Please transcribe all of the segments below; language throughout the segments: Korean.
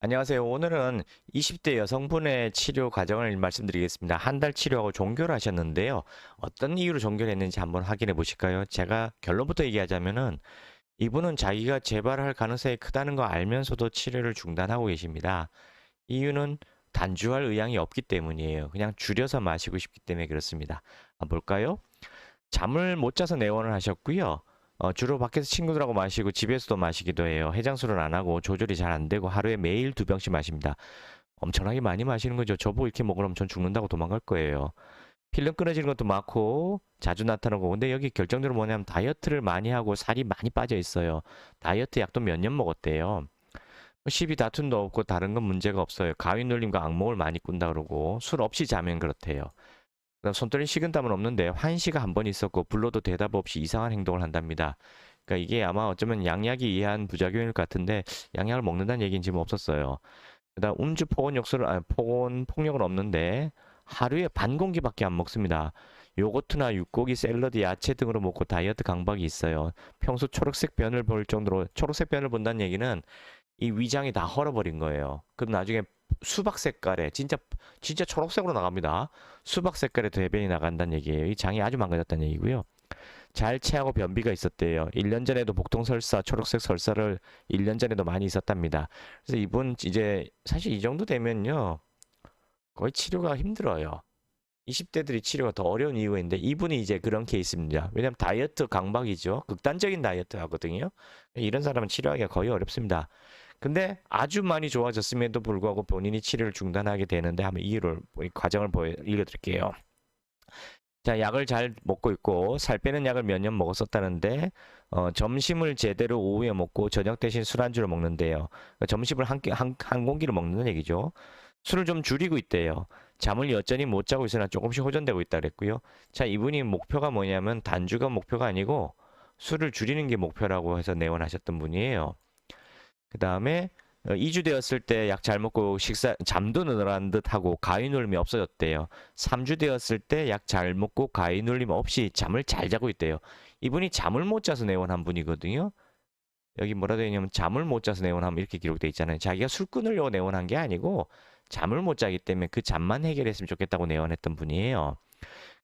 안녕하세요. 오늘은 20대 여성분의 치료 과정을 말씀드리겠습니다. 한 달 치료하고 종교를 하셨는데요. 어떤 이유로 종교를 했는지 한번 확인해 보실까요? 제가 결론부터 얘기하자면은 이분은 자기가 재발할 가능성이 크다는 거 알면서도 치료를 중단하고 계십니다. 이유는 단주할 의향이 없기 때문이에요. 그냥 줄여서 마시고 싶기 때문에 그렇습니다. 볼까요? 잠을 못 자서 내원을 하셨고요. 어, 주로 밖에서 친구들하고 마시고 집에서도 마시기도 해요. 해장술은 안 하고 조절이 잘 안 되고 하루에 매일 두 병씩 마십니다. 엄청나게 많이 마시는 거죠. 저보고 이렇게 먹으면 전 죽는다고 도망갈 거예요. 필름 끊어지는 것도 많고 자주 나타나고 근데 여기 결정적으로 뭐냐면 다이어트를 많이 하고 살이 많이 빠져 있어요. 다이어트 약도 몇 년 먹었대요. 시비 다툼도 없고 다른 건 문제가 없어요. 가위 눌림과 악몽을 많이 꾼다 그러고 술 없이 자면 그렇대요. 그다음 손떨림 식은땀은 없는데 환시가 한 번 있었고 불러도 대답 없이 이상한 행동을 한답니다. 그러니까 이게 아마 어쩌면 양약이 이해한 부작용일 것 같은데 양약을 먹는다는 얘기는 지금 없었어요. 그다음 음주 폭언 욕설을 아, 폭언 폭력은 없는데 하루에 반 공기밖에 안 먹습니다. 요거트나 육고기, 샐러드, 야채 등으로 먹고 다이어트 강박이 있어요. 평소 초록색 변을 볼 정도로 초록색 변을 본다는 얘기는 이 위장이 다 헐어버린 거예요. 그럼 나중에 수박 색깔에 진짜 진짜 초록색으로 나갑니다. 수박 색깔의 대변이 나간다는 얘기예요. 이 장이 아주 망가졌다는 얘기고요. 잘 체하고 변비가 있었대요. 1년 전에도 복통 설사, 초록색 설사를 1년 전에도 많이 있었답니다. 그래서 이분 이제 사실 이 정도 되면요. 거의 치료가 힘들어요. 20대들이 치료가 더 어려운 이유가 있는데 이분이 이제 그런 케이스입니다. 왜냐하면 다이어트 강박이죠. 극단적인 다이어트 하거든요. 이런 사람은 치료하기가 거의 어렵습니다. 근데 아주 많이 좋아졌음에도 불구하고 본인이 치료를 중단하게 되는데 한번 이유를 이 과정을 보여 읽어드릴게요. 자, 약을 잘 먹고 있고 살 빼는 약을 몇 년 먹었었다는데 어, 점심을 제대로 오후에 먹고 저녁 대신 술안주를 먹는데요. 그러니까 점심을 한, 끼- 한, 한 공기를 먹는 얘기죠. 술을 좀 줄이고 있대요. 잠을 여전히 못 자고 있으나 조금씩 호전되고 있다 그랬고요. 자, 이분이 목표가 뭐냐면 단주가 목표가 아니고 술을 줄이는 게 목표라고 해서 내원하셨던 분이에요. 그 다음에 2주 되었을 때 약 잘 먹고 식사 잠도 늘어난 듯 하고 가위 눌림이 없어졌대요. 3주 되었을 때 약 잘 먹고 가위 눌림 없이 잠을 잘 자고 있대요. 이분이 잠을 못 자서 내원한 분이거든요. 여기 뭐라 되어 있냐면 잠을 못 자서 내원하면 이렇게 기록돼 있잖아요. 자기가 술 끊으려고 내원한 게 아니고 잠을 못 자기 때문에 그 잠만 해결했으면 좋겠다고 내원했던 분이에요.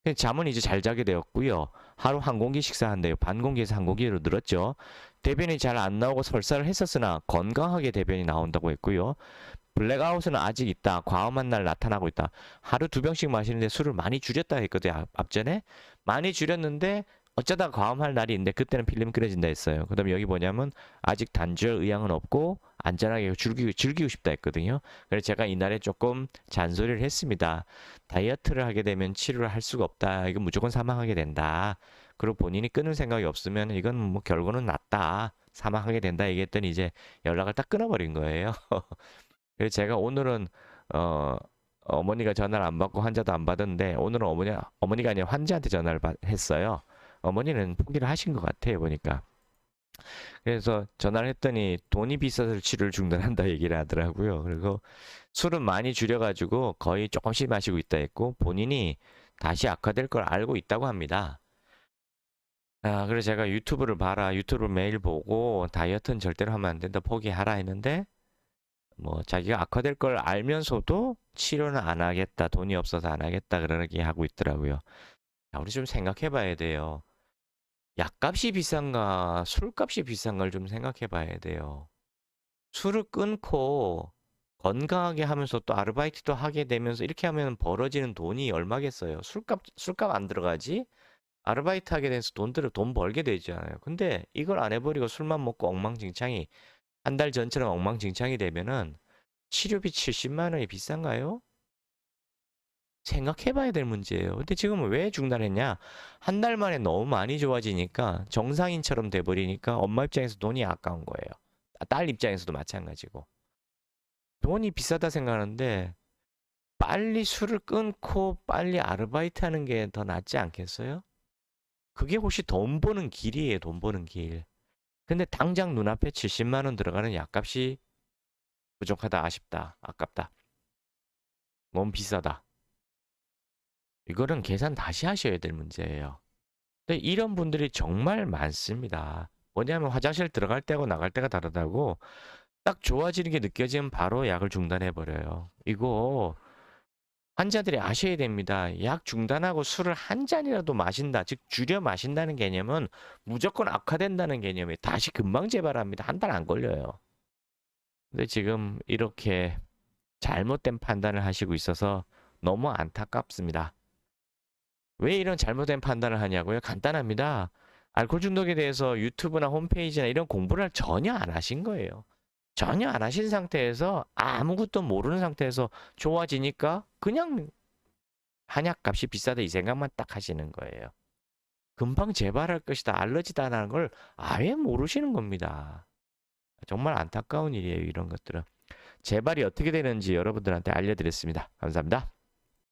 근데 잠은 이제 잘 자게 되었고요. 하루 한 공기 식사한대요. 반 공기에서 한 공기로 늘었죠. 대변이 잘 안 나오고 설사를 했었으나 건강하게 대변이 나온다고 했고요. 블랙아웃은 아직 있다. 과음한 날 나타나고 있다. 하루 두 병씩 마시는데 술을 많이 줄였다 했거든요. 앞- 앞전에 많이 줄였는데 어쩌다 과음할 날이 있는데 그때는 필름 끊어진다 했어요. 그 다음에 여기 뭐냐면 아직 단주할 의향은 없고 안전하게 즐기고, 즐기고 싶다 했거든요. 그래서 제가 이날에 조금 잔소리를 했습니다. 다이어트를 하게 되면 치료를 할 수가 없다. 이건 무조건 사망하게 된다. 그리고 본인이 끊을 생각이 없으면 이건 뭐 결과는 낫다. 사망하게 된다 얘기했더니 이제 연락을 딱 끊어버린 거예요. 그래서 제가 오늘은 어 어머니가 전화를 안 받고 환자도 안 받았는데 오늘은 어머니 어머니가 아니라 환자한테 전화를 받, 했어요. 어머니는 포기를 하신 것 같아요 보니까. 그래서 전화를 했더니 돈이 비싸서 치료를 중단한다 얘기를 하더라고요. 그리고 술은 많이 줄여가지고 거의 조금씩 마시고 있다 했고 본인이 다시 악화될 걸 알고 있다고 합니다. 아, 그래서 제가 유튜브를 봐라. 유튜브를 매일 보고 다이어트는 절대로 하면 안 된다. 포기하라 했는데 뭐 자기가 악화될 걸 알면서도 치료는 안 하겠다. 돈이 없어서 안 하겠다. 그러게 하고 있더라고요. 자, 우리 좀 생각해 봐야 돼요. 약값이 비싼가, 술값이 비싼가를 좀 생각해 봐야 돼요. 술을 끊고 건강하게 하면서 또 아르바이트도 하게 되면서 이렇게 하면 벌어지는 돈이 얼마겠어요? 술값, 술값 안 들어가지? 아르바이트 하게 돼서 돈 들어, 돈 벌게 되잖아요. 근데 이걸 안 해버리고 술만 먹고 엉망진창이, 한 달 전처럼 엉망진창이 되면은 치료비 70만 원이 비싼가요? 생각해 봐야 될 문제예요. 근데 지금은 왜 중단했냐? 한 달 만에 너무 많이 좋아지니까 정상인처럼 돼버리니까 엄마 입장에서 돈이 아까운 거예요. 아, 딸 입장에서도 마찬가지고. 돈이 비싸다 생각하는데 빨리 술을 끊고 빨리 아르바이트 하는 게 더 낫지 않겠어요? 그게 혹시 돈 버는 길이에요, 돈 버는 길. 근데 당장 눈앞에 70만 원 들어가는 약값이 부족하다, 아쉽다, 아깝다. 너무 비싸다. 이거는 계산 다시 하셔야 될 문제예요. 근데 이런 분들이 정말 많습니다. 뭐냐면 화장실 들어갈 때하고 나갈 때가 다르다고 딱 좋아지는 게 느껴지면 바로 약을 중단해 버려요. 이거 환자들이 아셔야 됩니다. 약 중단하고 술을 한 잔이라도 마신다. 즉 줄여 마신다는 개념은 무조건 악화된다는 개념이 다시 금방 재발합니다. 한 달 안 걸려요. 근데 지금 이렇게 잘못된 판단을 하시고 있어서 너무 안타깝습니다. 왜 이런 잘못된 판단을 하냐고요? 간단합니다. 알코올 중독에 대해서 유튜브나 홈페이지나 이런 공부를 전혀 안 하신 거예요. 전혀 안 하신 상태에서 아무것도 모르는 상태에서 좋아지니까 그냥 한약 값이 비싸다 이 생각만 딱 하시는 거예요. 금방 재발할 것이다, 알러지다라는 걸 아예 모르시는 겁니다. 정말 안타까운 일이에요, 이런 것들은. 재발이 어떻게 되는지 여러분들한테 알려드렸습니다. 감사합니다.